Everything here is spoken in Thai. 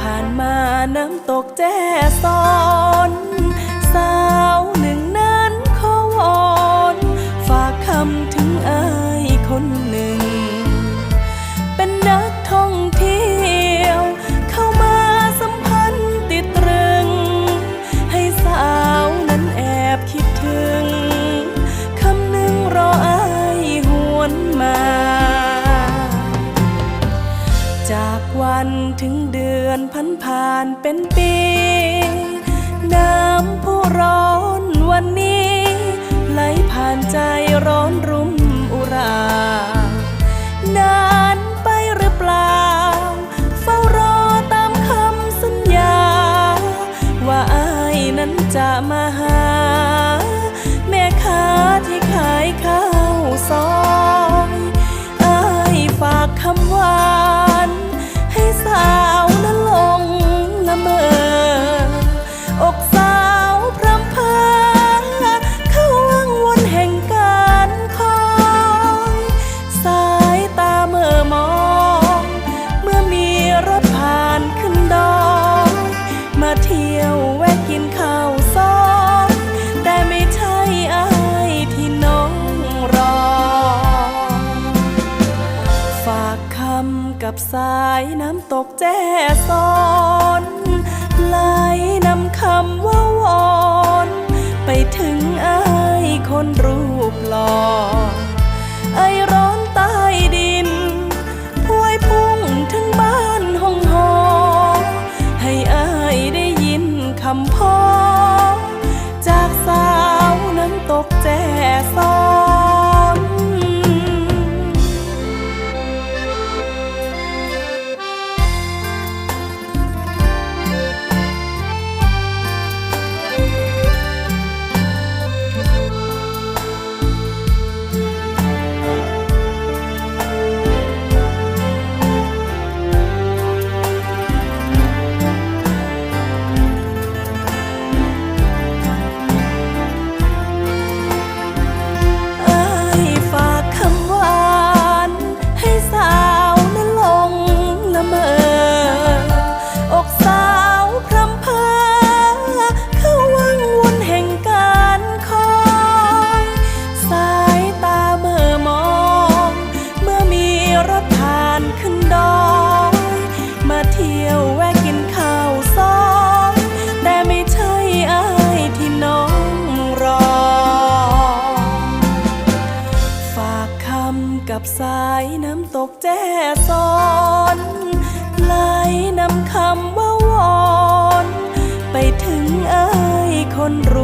ผ่านมาน้ำตกแจ้ซ้อน อนพันผ่านเป็นปี น้ำผู้ร้อนวันนี้ ไหลผ่านใจ อกสาวพรำเพอเข้าวังวนแห่งการคอย สายตาเมื่อมอง เมื่อมีรถผ่านขึ้นดอย มาเที่ยวแวะกินข้าวซอยแต่ไม่ใช่อายที่น้องรอ ฝากคำกับสายน้ำตกแจ้ซ้อน ไหลนำคำว่าวอนำกับสายน้ำตกแจ้ซ้อนไหลนำคำว่าวอน ไปถึงเอ้ยคนรู